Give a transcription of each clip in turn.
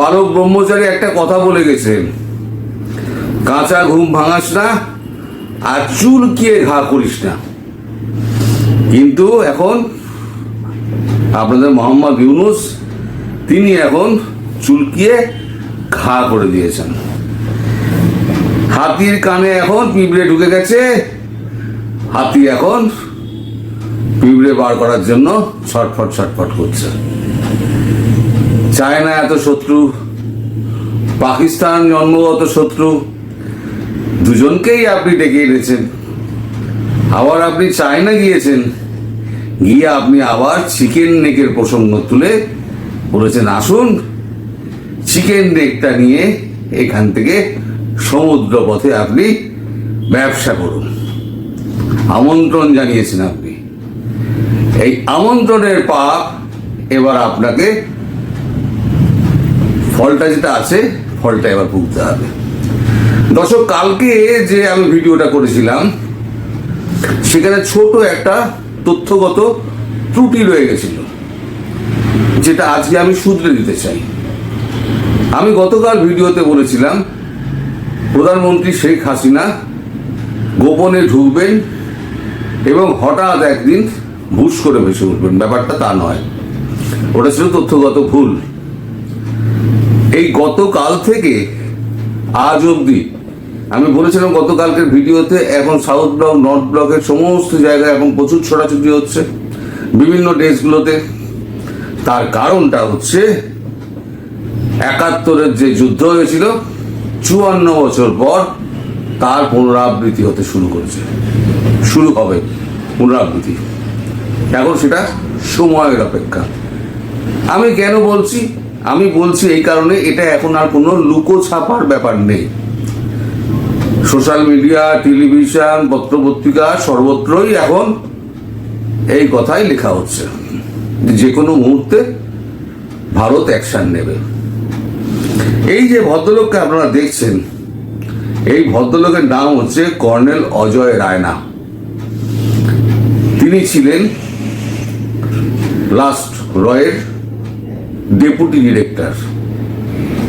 বালক ব্রহ্মচারী একটা কথা বলে গেছেন কাঁচা ঘুম ভাঙাস না আর চুলকিয়ে ঘা করিস না। কিন্তু এখন আপনাদের মোহাম্মদ ইউনুস, তিনি এখন চুলকিয়ে ঘা করে দিয়েছেন। হাতির কানে এখন পিঁপড়ে ঢুকে গেছে। হাতি এখন পিঁপড়ে বার করার জন্য ছটফট ছটফট করছে। চায়না এত শত্রু, পাকিস্তান জন্মগত শত্রু, দুজনকেই আপনি ডেকে এনেছেন। আবার আপনি চায়না গিয়েছেন, গিয়ে আপনি আবার চিকেন নেকের প্রসঙ্গ তুলে বলেছেন, আসুন, চিকেন নেকটা নিয়ে এখান থেকে সমুদ্র পথে আপনি ব্যবসা করুন। আমন্ত্রণ জানিয়েছেন আপনি। এই আমন্ত্রণের পাপ এবার আপনাকে ফলটা যেটা আছে ফলটা এবার ভুগতে হবে। দর্শক, কালকে যে আমি ভিডিওটা করেছিলাম, সেখানে ছোট একটা তথ্যগত ত্রুটি রয়ে গেছিল, যেটা আজকে আমি শুধরে দিতে চাই। আমি গতকাল ভিডিওতে বলেছিলাম, প্রধানমন্ত্রী শেখ হাসিনা গোপনে ঢুকবেন এবং হঠাৎ একদিন ভুস করে ভেসে উঠবেন। ব্যাপারটা তা নয়। ওটা ছিল তথ্যগত ভুল। এই গতকাল থেকে আজ অবধি, আমি বলেছিলাম গতকালকের ভিডিওতে এখন সাউথ ব্লক নর্থ ব্লকের সমস্ত জায়গায় এখন প্রচুর ছোটাছুটি হচ্ছে, বিভিন্ন দেশগুলোতে। তার কারণটা হচ্ছে একাত্তরের যে যুদ্ধ হয়েছিল, চুয়ান্ন বছর পর তার পুনরাবৃত্তি হতে শুরু করেছে। শুরু হবে পুনরাবৃত্তি। এখন সেটা সময়ের অপেক্ষা। আমি কেন বলছি? আমি বলছি এই কারণে এটা এখন আর কোনো লুকো ছাপার ব্যাপার নেই। সোশ্যাল মিডিয়া, টেলিভিশন, পত্রপত্রিকা সর্বত্রই এখন এই কথাই লেখা হচ্ছে। যে কোনো মুহূর্তে ভারত অ্যাকশন নেবে। এই যে ভদ্রলোককে আপনারা দেখছেন, এই ভদ্রলোকের নাম হচ্ছে কর্নেল অজয় রায়না। তিনি ছিলেন লাস্ট রয়ের ডেপুটি ডিরেক্টর।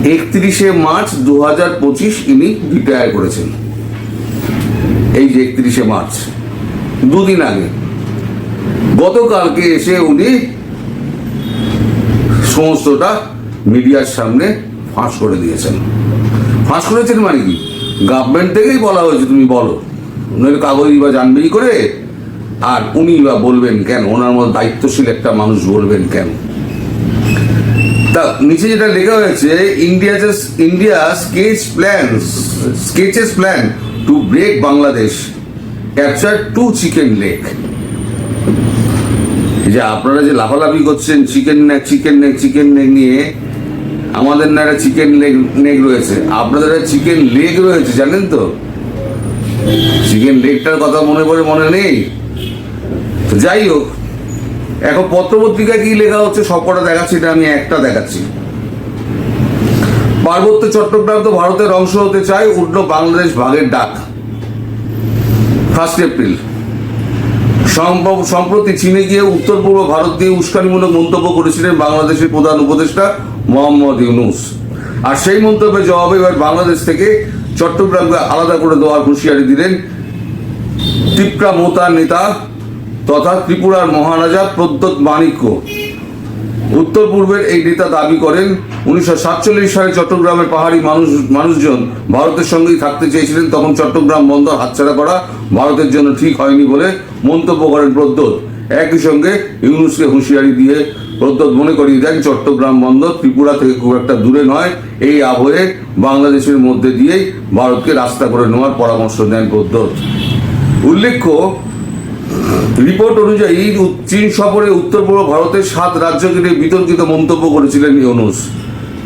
একত্রিশে মার্চ দু হাজার পঁচিশ ইনি রিটায়ার করেছেন। এই যে একত্রিশে মার্চ, দুদিন আগে। গতকালকে এসে উনি সমস্তটা মিডিয়ার সামনে ফাঁস করে দিয়েছেন। ফাঁস করেছেন মানে কি? গভর্নমেন্ট থেকেই বলা হয়েছে, তুমি বলো। নইলে কাগজই বা জানবেই করে। আর উনি বা বলবেন কেন? ওনার মতো দায়িত্বশীল একটা মানুষ বলবেন কেন? তা, নিচে যেটা লেখা হয়েছে India India sketch plan sketches plan to break Bangladesh capture to chicken lake যে আপনারা যে লাফালাফি করছেন chicken neck chicken neck chicken neck নিয়ে, আমাদের না একটা চিকেন লেগ নেক রয়েছে। আপনাদের চিকেন লেগ রয়েছে, জানেন তো? চিকেন লেগটার কথা মনে পড়ে, মনে নেই? যাই হোক এখন পত্রপত্রিকায় কি লেখা হচ্ছে? সবকটা দেখাচ্ছি, এটা আমি একটা দেখাচ্ছি। পার্বত্য চট্টগ্রাম তো ভারতের অংশ হতে চায়, উঠল বাংলাদেশ ভাগের ডাক। ফার্স্ট এপ্রিল সম্প্রতি চীনে গিয়ে উত্তর পূর্ব ভারত দিয়ে উস্কানিমূলক মন্তব্য করেছিলেন বাংলাদেশের প্রধান উপদেষ্টা মোহাম্মদ ইউনুস। আর সেই মন্তব্যের জবাবে এবার বাংলাদেশ থেকে চট্টগ্রামকে আলাদা করে দেওয়ার হুঁশিয়ারি দিলেন ত্রিপুরা মোতার নেতা তথা ত্রিপুরার মহারাজা প্রদ্যোৎ মাণিক্য। উত্তর পূর্বের এই নেতা দাবি করেন, উনিশশো সাতচল্লিশ সালে চট্টগ্রামের পাহাড়ি মানুষ, মানুষজন ভারতের সঙ্গেই থাকতে চেয়েছিলেন, তখন চট্টগ্রাম বন্দর হাতছাড়া করা ভারতের জন্য ঠিক হয়নি বলে মন্তব্য করেন প্রদ্যোৎ একই সঙ্গে ইউনুসকে হুঁশিয়ারি দিয়ে প্রদ্যোৎ মনে করিয়ে দেন, চট্টগ্রাম বন্দর ত্রিপুরা থেকে খুব একটা দূরে নয়, এই আবহে বাংলাদেশের মধ্যে দিয়েই ভারতকে রাস্তা করে নেওয়ার পরামর্শ দেন প্রদ্যোৎ উল্লেখ্য রিপোর্ট অনুযায়ী চীন সফরে উত্তর পূর্ব ভারতের সাত রাজ্যকে নিয়ে বিতর্কিত মন্তব্য করেছিলেন ইউনুস।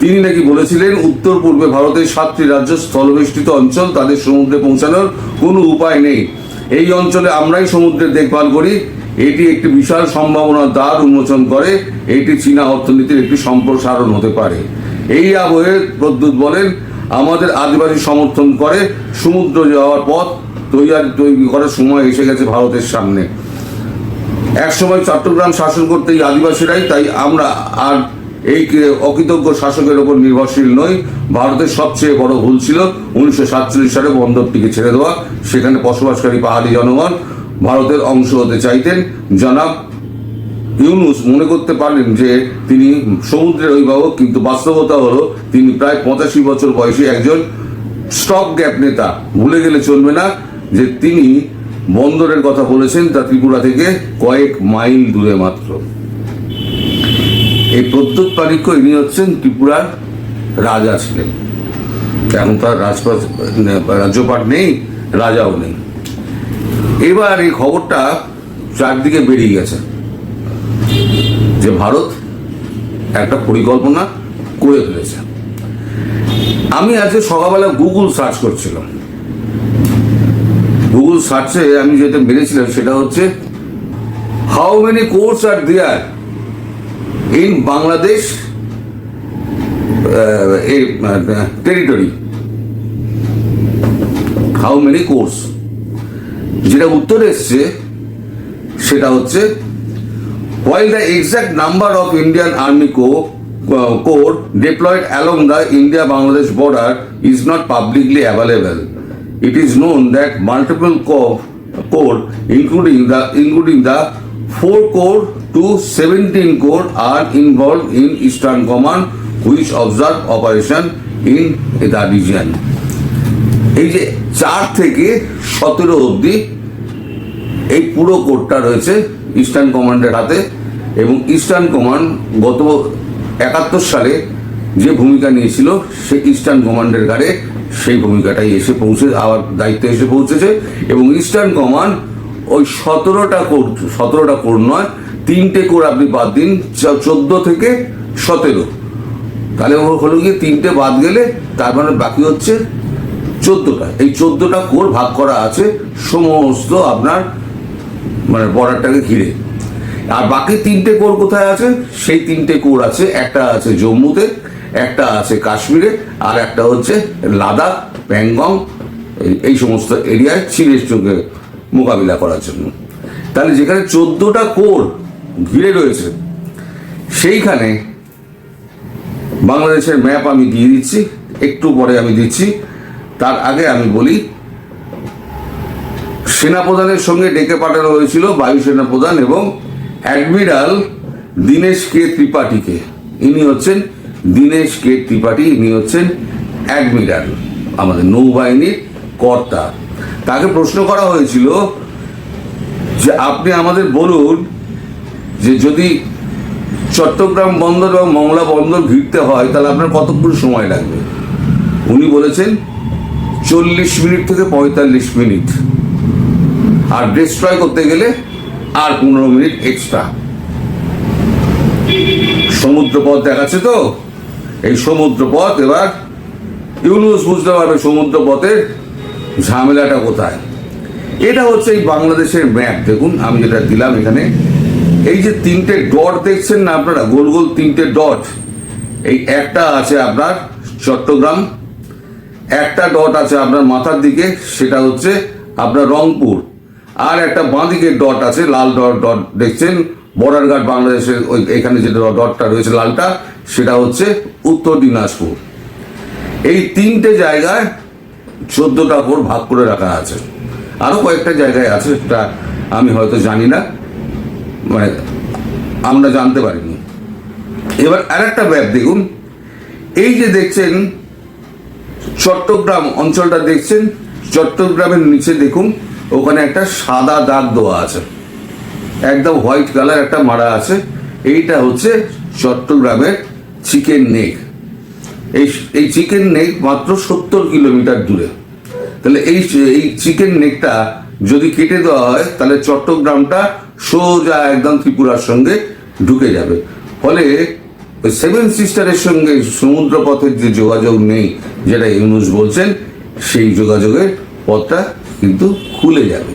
তিনি নাকি বলেছিলেন, উত্তর পূর্বে ভারতের সাতটি রাজ্য স্থলবেষ্টিত অঞ্চল, তাদের সমুদ্রে পৌঁছানোর কোনো উপায় নেই। এই অঞ্চলে আমরাই সমুদ্রের দেখভাল করি। এটি একটি বিশাল সম্ভাবনার দ্বার উন্মোচন করে। এটি চীনা অর্থনীতির একটি সম্প্রসারণ হতে পারে। এই আবহে প্রদ্যুৎ বলেন, আমাদের আদিবাসী সমর্থন করে সমুদ্র যাওয়ার পথ তৈরি তৈরি করার সময় এসে গেছে ভারতের সামনে। এক সময় চট্টগ্রাম শাসন করতে আদিবাসীরাই, তাই আমরা আর এই অকৃতজ্ঞ শাসকের ওপর নির্ভরশীল নই। ভারতের সবচেয়ে বড় ভুল ছিল উনিশশো সাতচল্লিশ সালে বন্দরটিকে ছেড়ে দেওয়া, সেখানে বসবাসকারী পাহাড়ি জনগণ ভারতের অংশ হতে চাইতেন। জনাব ইউনুস মনে করতে পারলেন যে তিনি সমুদ্রের অভিভাবক, কিন্তু বাস্তবতা হলো তিনি প্রায় পঁচাশি বছর বয়সী একজন স্টক গ্যাপ নেতা। ভুলে গেলে চলবে না যে তিনি বন্দরের কথা বলেছেন তা ত্রিপুরা থেকে কয়েক মাইল দূরে মাত্র। এই প্রদ্যুৎ পারিক্য ইনি হচ্ছেন ত্রিপুরার রাজা ছিলেন। এখন তার রাজপাট রাজ্যপাট নেই, রাজাও নেই। এবার এই খবরটা চারদিকে বেরিয়ে গেছে। যে ভারত একটা পরিকল্পনা করে ফেলেছে। আমি আজকে সকালবেলা গুগল সার্চ করছিলাম। গুগল সার্চে আমি যেটা মেরেছিলাম সেটা হচ্ছে how many corps are there in Bangladesh territory how many corps যেটা উত্তর এসছে, সেটা হচ্ছে while the exact number of Indian army co corps deployed along the India Bangladesh border is not publicly available it is known that multiple corps, corps including the including the four corps to 17 corps are involved in Eastern Command, which observe operation in the region. এই যে চার থেকে সতেরো অবধি এই পুরো কোর্টটা রয়েছে eastern কমান্ডের হাতে এবং ইস্টার্ন কমান্ড গত একাত্তর সালে যে ভূমিকা নিয়েছিল সে ইস্টার্ন কমান্ডের ঘাড়ে সেই ভূমিকাটাই এসে পৌঁছে, আবার দায়িত্বে এসে পৌঁছেছে এবং ইস্টার্ন কমান্ড ওই সতেরোটা কোর সতেরোটা কোর নয়, তিনটে কোর আপনি বাদ দিন চোদ্দ থেকে সতেরো। তাহলে হলো গিয়ে তিনটে বাদ গেলে তার মানে বাকি হচ্ছে চোদ্দটা। এই চোদ্দটা কোর ভাগ করা আছে সমস্ত আপনার মানে বর্ডারটাকে ঘিরে। আর বাকি তিনটে কোর কোথায় আছে? সেই তিনটে কোর আছে, একটা আছে জম্মুতে একটা আছে কাশ্মীরে, আর একটা হচ্ছে লাদাখ, প্যাংগং, এই- সমস্ত এরিয়ায় চীনের সঙ্গে মোকাবিলা করার জন্য। তাহলে যেখানে চোদ্দটা কোর ঘিরে রয়েছে, সেইখানে বাংলাদেশের ম্যাপ আমি দিয়ে দিচ্ছি, একটু পরে আমি দিচ্ছি। তার আগে আমি বলি, সেনাপ্রধানের সঙ্গে ডেকে পাঠানো হয়েছিল বায়ুসেনা প্রধান এবং অ্যাডমিরাল দীনেশ কে ত্রিপাঠীকে। ইনি হচ্ছেন দীনেশ কে ত্রিপাঠী, ইনি হচ্ছেন অ্যাডমিরাল, আমাদের নৌবাহিনীর কর্তা। তাকে প্রশ্ন করা হয়েছিল যে, আপনি আমাদের বলুন যে, যদি চট্টগ্রাম বন্দর এবং মংলা বন্দর ঘিরতে হয়, তাহলে আপনার কতক্ষণ সময় লাগবে? উনি বলেছেন, চল্লিশ মিনিট থেকে পঁয়তাল্লিশ মিনিট। আর ডিস্ট্রয় করতে গেলে আর পনেরো মিনিট এক্সট্রা। সমুদ্র পথ দেখাচ্ছে তো? এই সমুদ্র পথ এবার ইউনুস বুঝতে পারবে সমুদ্র পথের ঝামেলাটা কোথায়। এটা হচ্ছে এই বাংলাদেশের ম্যাপ দেখুন, আমি যেটা দিলাম এখানে, এই যে তিনটে ডট দেখছেন না আপনারা? গোল গোল তিনটে ডট এই একটা আছে আপনার চট্টগ্রাম, একটা ডট আছে আপনার মাথার দিকে, সেটা হচ্ছে আপনার রংপুর। আর একটা বাঁদিকে ডট আছে, লাল ডট ডট দেখছেন বর্ডার গার্ড বাংলাদেশের ওই এখানে যে ডটটা রয়েছে লালটা, সেটা হচ্ছে উত্তর দিনাজপুর। এই তিনটে জায়গায় চোদ্দটা কোর ভাগ করে রাখা আছে। আরও কয়েকটা জায়গায় আছে সেটা আমি হয়তো জানি না মানে আমরা জানতে পারিনি। এবার আরেকটা ব্যাপ দেখুন। এই যে দেখছেন, চট্টগ্রাম অঞ্চলটা দেখছেন, চট্টগ্রামের নিচে দেখুন, ওখানে একটা সাদা দাগ দেওয়া আছে। একদম হোয়াইট কালার একটা মারা আছে। এইটা হচ্ছে চট্টগ্রামের চিকেন নেক। এই এই চিকেন নেক মাত্র সত্তর কিলোমিটার দূরে। তাহলে এই এই চিকেন নেকটা যদি কেটে দেওয়া হয়, তাহলে চট্টগ্রামটা সোজা একদম ত্রিপুরার সঙ্গে ঢুকে যাবে। ফলে সেভেন সিস্টারের সঙ্গে সমুদ্র পথের যে যোগাযোগ নেই, যেটা ইউনুস বলছেন, সেই যোগাযোগের পথটা কিন্তু খুলে যাবে।